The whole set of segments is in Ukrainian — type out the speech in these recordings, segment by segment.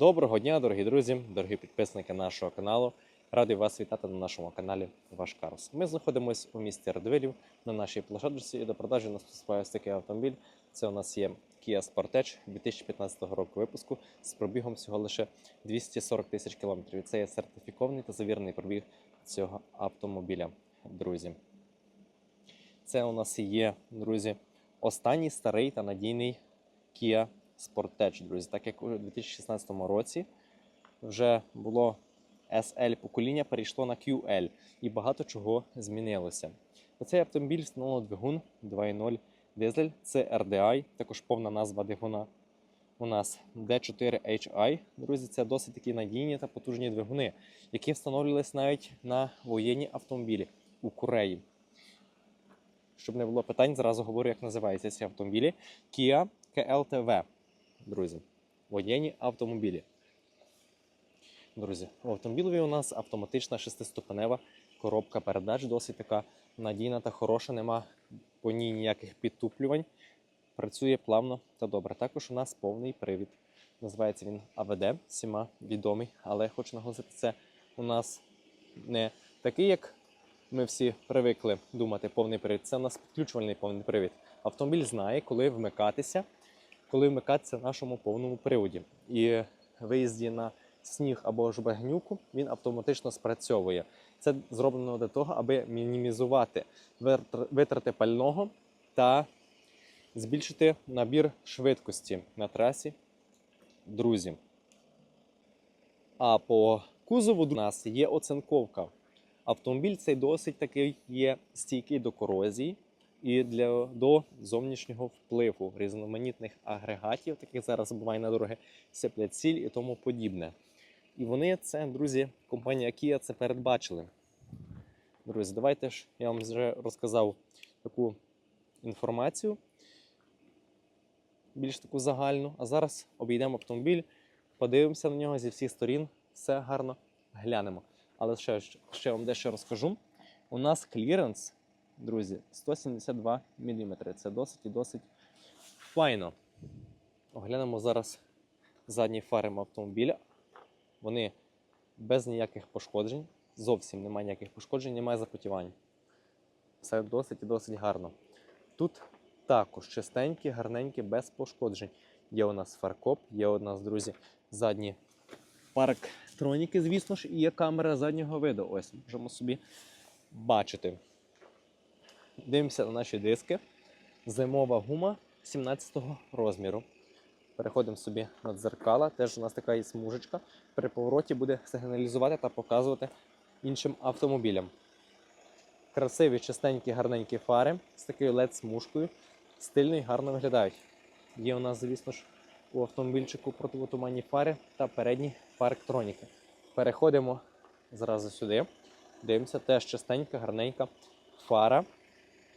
Доброго дня, дорогі друзі, дорогі підписники нашого каналу. Радий вас вітати на нашому каналі Ваш Карс. Ми знаходимося у місті Радивилів на нашій площадці і до продажі у нас поступає такий автомобіль. Це у нас є Kia Sportage 2015 року випуску з пробігом всього лише 240 тисяч кілометрів. Це є сертифікований та завірений пробіг цього автомобіля, друзі. Це у нас є, друзі, останній старий та надійний Kia Sportage, друзі. Так як у 2016 році вже було SL покоління, перейшло на QL і багато чого змінилося. У цей автомобіль встановлено двигун 2.0 дизель, це RDI, також повна назва двигуна. У нас D4HI, друзі, це досить такі надійні та потужні двигуни, які встановлювалися навіть на воєнні автомобілі у Кореї. Щоб не було питань, зразу говорю, як називаються ці автомобілі. Kia KLTV, друзі. Воєнні автомобілі. Друзі, у автомобілі у нас автоматична шестиступенева коробка передач, досить така надійна та хороша, нема по ній ніяких підтуплювань. Працює плавно та добре. Також у нас повний привід. Називається він АВД, всіма відомий, але хочу наголосити, це у нас не такий, як ми всі привикли думати, повний привід. Це у нас підключувальний повний привід. Автомобіль знає, коли вмикатися, коли вмикатися в нашому повному приводі. І виїзді на сніг або ж багнюку, він автоматично спрацьовує. Це зроблено для того, аби мінімізувати витрати пального та збільшити набір швидкості на трасі. Друзі. А по кузову у нас є оцинковка. Автомобіль цей досить такий є стійкий до корозії і для, до зовнішнього впливу різноманітних агрегатів, таких зараз буває на дороги, сиплять сіль і тому подібне. І вони це, друзі, компанія Kia це передбачили. Друзі, давайте ж я вам вже розказав таку інформацію, більш таку загальну. А зараз обійдемо автомобіль, подивимося на нього зі всіх сторін, все гарно глянемо. Але ще, ще вам дещо розкажу. У нас кліренс, друзі, 172 мм. Це досить і досить файно. Оглянемо зараз задні фари автомобіля. Вони без ніяких пошкоджень, зовсім немає ніяких пошкоджень, немає запотівань. Все досить і досить гарно. Тут також чистенькі, гарненькі, без пошкоджень. Є у нас фаркоп, є у нас, друзі, задні парктроніки, звісно ж, і є камера заднього виду. Ось можемо собі бачити. Дивимося на наші диски. Зимова гума 17-го розміру. Переходимо собі на дзеркала. Теж у нас така є смужечка. При повороті буде сигналізувати та показувати іншим автомобілям. Красиві, чистенькі, гарненькі фари з такою LED-смужкою. Стильно і гарно виглядають. Є у нас, звісно ж, у автомобільчику противотуманні фари та передні парктроніки. Переходимо зразу сюди. Дивимося, теж чистенька, гарненька фара.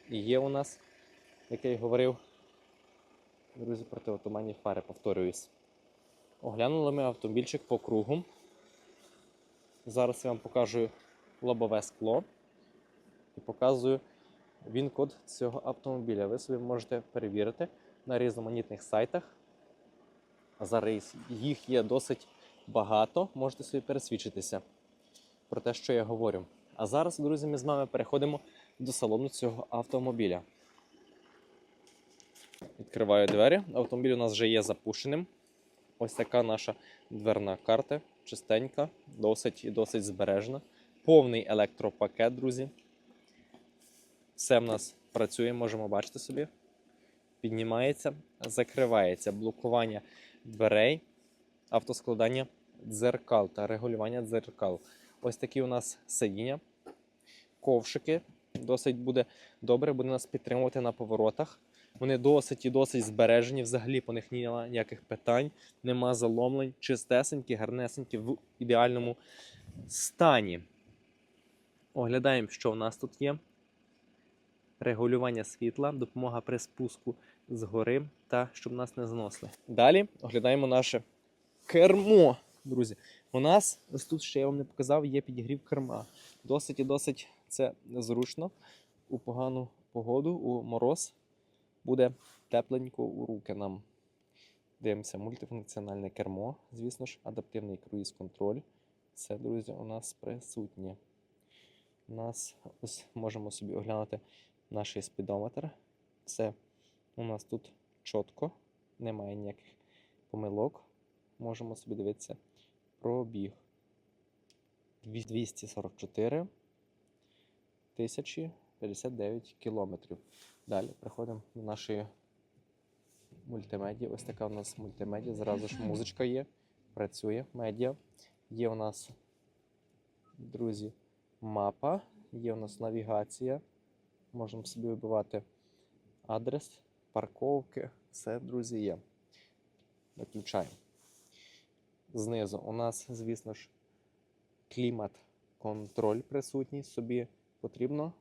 І є у нас, як я й говорив, друзі, противотуманні фари, повторююсь. Оглянули ми автомобільчик по кругу. Зараз я вам покажу лобове скло і показую він код цього автомобіля. Ви собі можете перевірити на різноманітних сайтах. Зараз їх є досить багато, можете собі пересвідчитися про те, що я говорю. А зараз, друзі, ми з вами переходимо до салону цього автомобіля. Відкриваю двері. Автомобіль у нас вже є запущеним. Ось така наша дверна карта, чистенька, досить і досить збережена. Повний електропакет, друзі. Все в нас працює, можемо бачити собі. Піднімається, закривається блокування дверей, автоскладання дзеркал та регулювання дзеркал. Ось такі у нас сидіння, ковшики. Досить буде добре, буде нас підтримувати на поворотах. Вони досить і досить збережені, взагалі по них немає ніяких питань, нема заломлень, чистесенькі, гарнесенькі в ідеальному стані. Оглядаємо, що у нас тут є. Регулювання світла, допомога при спуску згори та щоб нас не зносили. Далі оглядаємо наше кермо. Друзі, у нас ось тут ще я вам не показав, є підігрів керма. Досить і досить це зручно у погану погоду, у мороз буде тепленько у руки нам. Дивимося, мультифункціональне кермо, звісно ж, адаптивний круїз-контроль. Це, друзі, у нас присутнє. У нас ось можемо собі оглянути наш спідометр. Все у нас тут чітко, немає ніяких помилок. Можемо собі дивитися пробіг. 244 тисячі 59 кілометрів. Далі приходимо до нашої мультимедії. Ось така у нас мультимедія. Зразу ж музичка є, працює медіа. Є у нас, друзі, мапа, є у нас навігація. Можемо собі вибивати адрес, парковки. Все, друзі, є. Виключаємо. Знизу у нас, звісно ж, клімат-контроль присутній. Собі потрібно.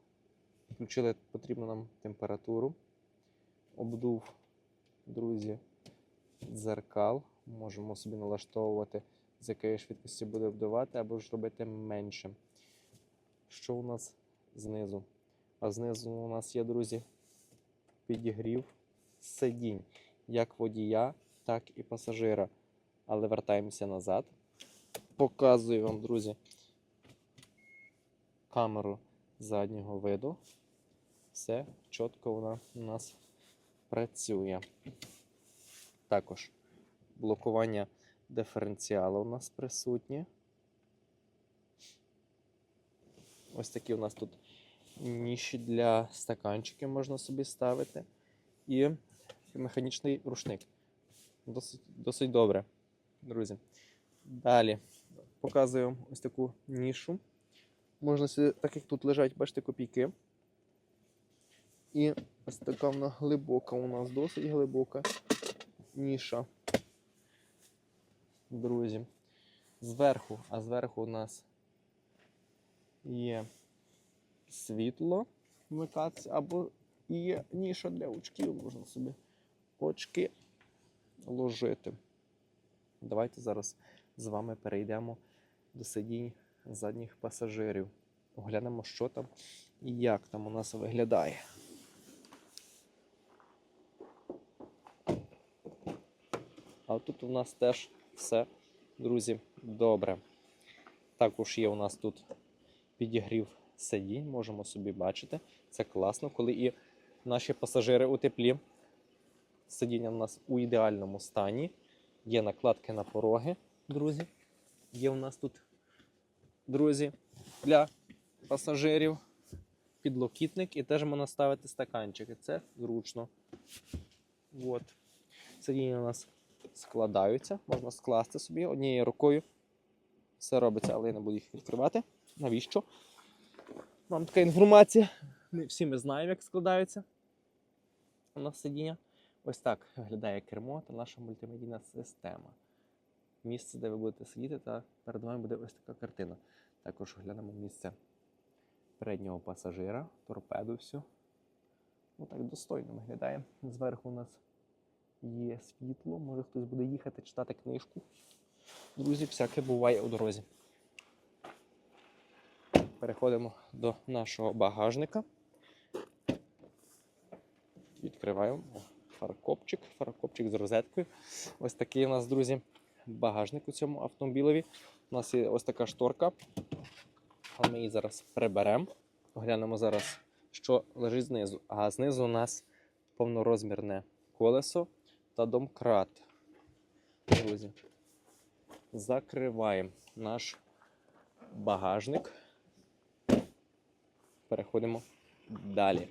Включили потрібну нам температуру. Обдув, друзі, дзеркал. Можемо собі налаштовувати, з якої швидкості буде обдувати, або ж робити менше. Що у нас знизу? А знизу у нас є, друзі, підігрів сидінь, як водія, так і пасажира. Але вертаємося назад. Показую вам, друзі, камеру заднього виду. Все чітко вона у нас працює. Також блокування диференціалу у нас присутнє. Ось такі у нас тут ніші для стаканчиків можна собі ставити. І механічний рушник. Досить, досить добре, друзі. Далі показую ось таку нішу. Можна так як тут лежать, бачите, копійки. І ось така вона глибока у нас, досить глибока ніша. Друзі. Зверху, а зверху у нас є світло вмикатися, або є ніша для очків, можна собі очки ложити. Давайте зараз з вами перейдемо до сидінь задніх пасажирів. Оглянемо, що там і як там у нас виглядає. А тут у нас теж все, друзі, добре. Також є у нас тут підігрів сидінь, можемо собі бачити. Це класно, коли і наші пасажири у теплі. Сидіння у нас у ідеальному стані. Є накладки на пороги, друзі. Є у нас тут, друзі, для пасажирів підлокітник і теж можна ставити стаканчики. Це зручно. От. Сидіння у нас складаються, можна скласти собі однією рукою. Все робиться, але я не буду їх відкривати. Навіщо? Вам така інформація. Всі ми знаємо, як складаються у нас сидіння. Ось так виглядає кермо та наша мультимедійна система. Місце, де ви будете сидіти, та перед вами буде ось така картина. Також оглянемо місце переднього пасажира, торпеду всю. Ну так достойно виглядає. Зверху у нас є світло, може хтось буде їхати читати книжку. Друзі, всяке буває у дорозі. Переходимо до нашого багажника. Відкриваємо фаркопчик, фаркопчик з розеткою. Ось такий у нас, друзі, багажник у цьому автомобілеві. У нас є ось така шторка. А ми її зараз приберемо. Оглянемо зараз, що лежить знизу. А знизу у нас повнорозмірне колесо та домкрат. Друзі, закриваємо наш багажник. Переходимо далі.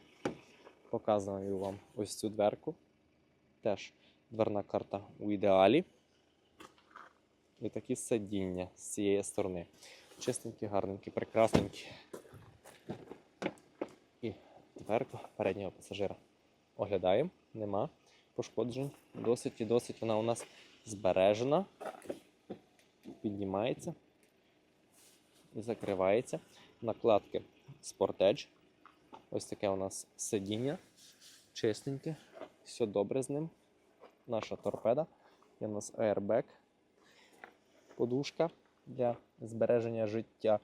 Показую вам ось цю дверку. Теж дверна карта у ідеалі. І такі сидіння з цієї сторони. Чистенькі, гарненькі, прекрасненькі. І дверку переднього пасажира. Оглядаємо, нема пошкоджень. Досить і досить вона у нас збережена. Піднімається і закривається. Накладки Sportage. Ось таке у нас сидіння. Чистеньке. Все добре з ним. Наша торпеда. Є у нас аербек. Подушка для збереження життя.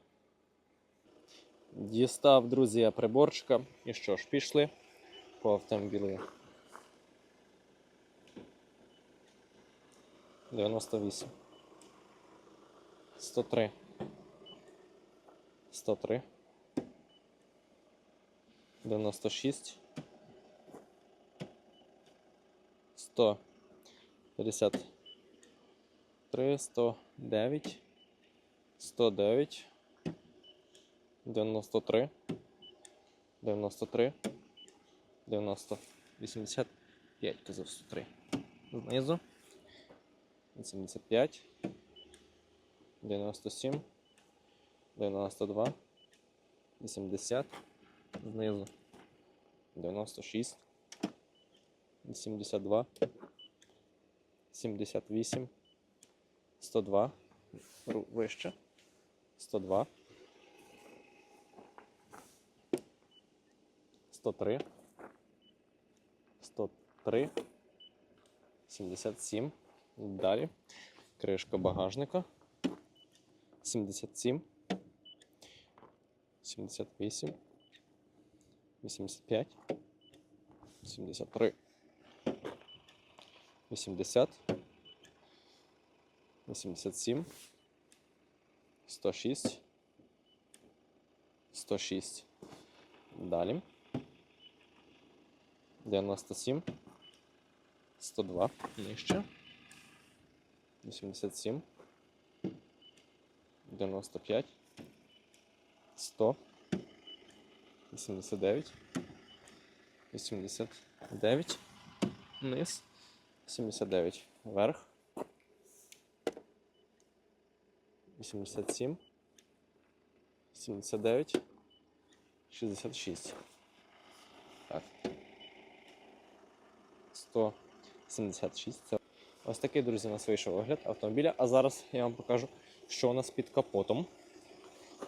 Дістав, друзі, приборчика. І що ж, пішли по автомобілю. 98, 103, 103, 96, 153, 109, 109, 93, 93, 90, 85, казав 103. Знизу. 85, 97, 92, 80, знизу, 96, 82, 78, 102, ру- вище, 102, 103, 103, 77, Далі. Кришка багажника. 77. 78. 85. 73. 80. 87. 106. 106. Далі. 97. 102. Нижче. 87, 95, 100, 89, 89, низ, 79, вверх, 87, 79, 66. Так. 176. Це Ось такий, друзі, у нас вийшов огляд автомобіля. А зараз я вам покажу, що у нас під капотом.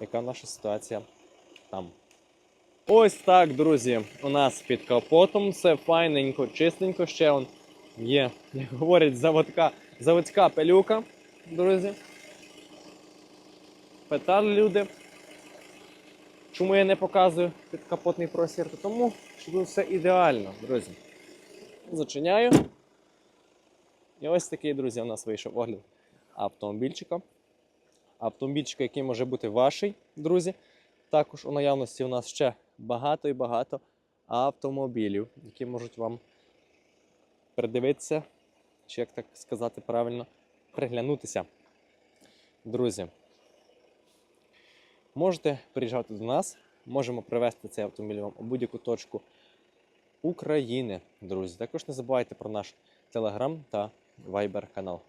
Яка наша ситуація там. Ось так, друзі, у нас під капотом. Все файненько, чистенько. Ще он є, як говорять, заводка, заводська пилюка, друзі. Питали люди. Чому я не показую підкапотний простір? Тому що тут все ідеально, друзі. Зачиняю. І ось такий, друзі, у нас вийшов огляд автомобільчика. Автомобільчика, який може бути ваший, друзі. Також у наявності у нас ще багато і багато автомобілів, які можуть вам придивитися, чи як так сказати правильно, приглянутися. Друзі, можете приїжджати до нас, можемо привезти цей автомобіль вам у будь-яку точку України, друзі. Також не забувайте про наш телеграм та вайбер канал.